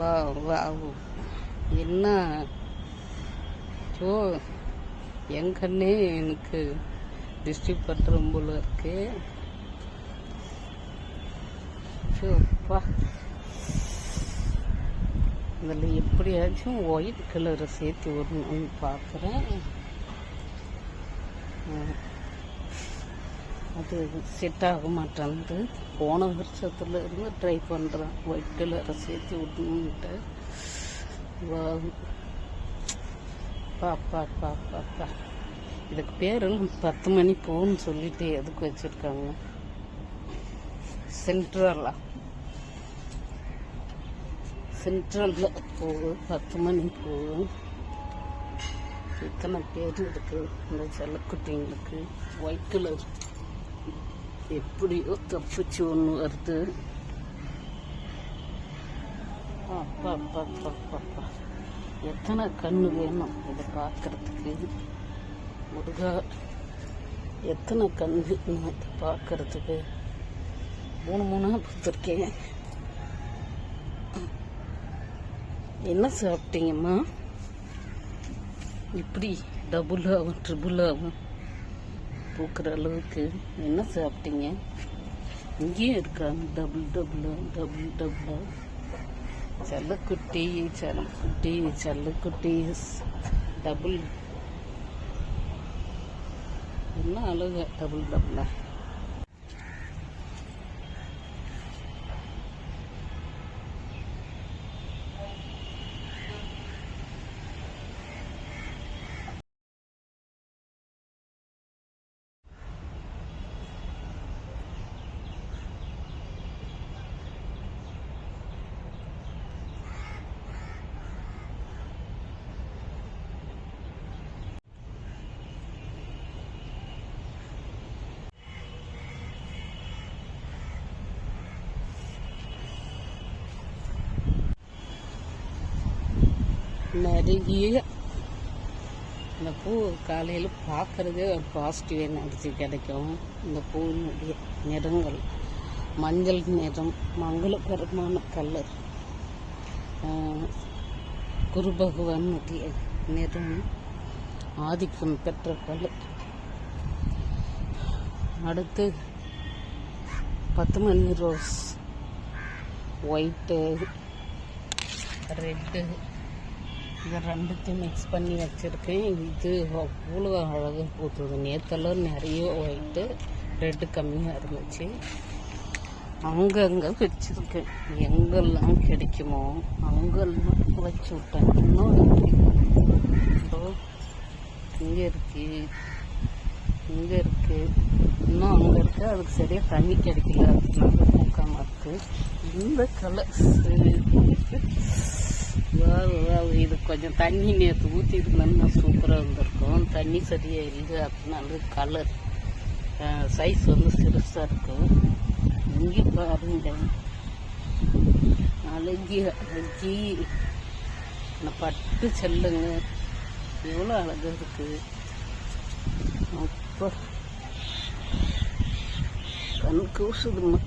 வா வா என்ன? ஸோ என் கண்ணே எனக்கு திருஷ்டி பட்டுரும் போல இருக்கு. ஸோப்பா இதில் எப்படியாச்சும் ஒயிட் கலரை சேர்த்து விடணும்னு பார்க்குறேன். அது செட் ஆக மாட்டேன்து போன வருஷத்துல இருந்து ட்ரை பண்ணுறேன் ஒயிட் கலரை சேர்த்து விடணுன்ட்டு வா. பாப்பா பா இதுக்கு பேர் பத்து மணி போன்னு சொல்லிட்டு எதுக்கு வச்சுருக்காங்க? சென்ட்ரலா சென்ட்ரலில் போகு பத்து மணி போகுது இத்தனை பேர் இருக்குது இந்த செல்லக்குட்டிங்களுக்கு. ஒயிட் கலர் எப்படியோ தப்பிச்சு ஒன்று வருது. அப்பா அப்பா அப்பா அப்பா எத்தனை கண்ணு வேணும் இதை பார்க்கறதுக்கு? முருகா எத்தனை கண்ணு வேணும் இதை பார்க்கறதுக்கு? மூணு மூணாக பார்த்துருக்கேன். என்ன சாப்பிட்டீங்கம்மா? இப்படி டபுள் ஆகும் ட்ரிபிள் ஆகும் பூக்கிற அளவுக்கு என்ன சாப்பிட்டீங்க? இங்கேயும் இருக்காங்க டபுள் டபுள் டபுள் டபுள் செல்லக்குட்டி செல்லக்குட்டி செல்லக்குட்டி. டபுள் என்ன அழகு? டபுள் டபுளா நிறைய இந்த பூ காலையில் பார்க்குறதே ஒரு பாசிட்டிவ் எனர்ஜி கிடைக்கும். இந்த பூவினுடைய நிறங்கள் மஞ்சள் நிறம் மங்களகரமான கலர் குரு பகவானுடைய நிறம் ஆதிக்கம் பெற்ற கலர் அடுத்து பத்து மணி ரோஸ் ஒயிட்டு ரெட்டு இதை ரெண்டுத்தையும் மிக்ஸ் பண்ணி வச்சுருக்கேன். இது அவ்வளோ அழகாக பூத்துது நேற்றெல்லாம் நிறைய ஒயிட்டு ரெட்டு கம்மியாக இருந்துச்சு. அங்கங்கே வச்சுருக்கேன். எங்கெல்லாம் கிடைக்குமோ அங்கெல்லாம் வச்சு விட்டேன். இன்னும் இங்கே இருக்கு. இங்கே இருக்கு. இன்னும் அங்கே இருக்கு. அதுக்கு சரியாக தண்ணி கிடைக்கல. அதனால பூக்காமல் இருக்குது இந்த கலர்ஸ் இது கொஞ்சம் தண்ணி நேற்று ஊற்றிருந்தோம்னா சூப்பராக இருந்திருக்கும். தண்ணி சரியாக இல்லை அதனால கலர் சைஸ் வந்து சிறுசாக இருக்கும். இங்கே பாருங்க. அழகி அழகி. பட்டு செல்லுங்க. எவ்வளோ அழகாக இருக்குது அப்போ. கண் கூசுதுமா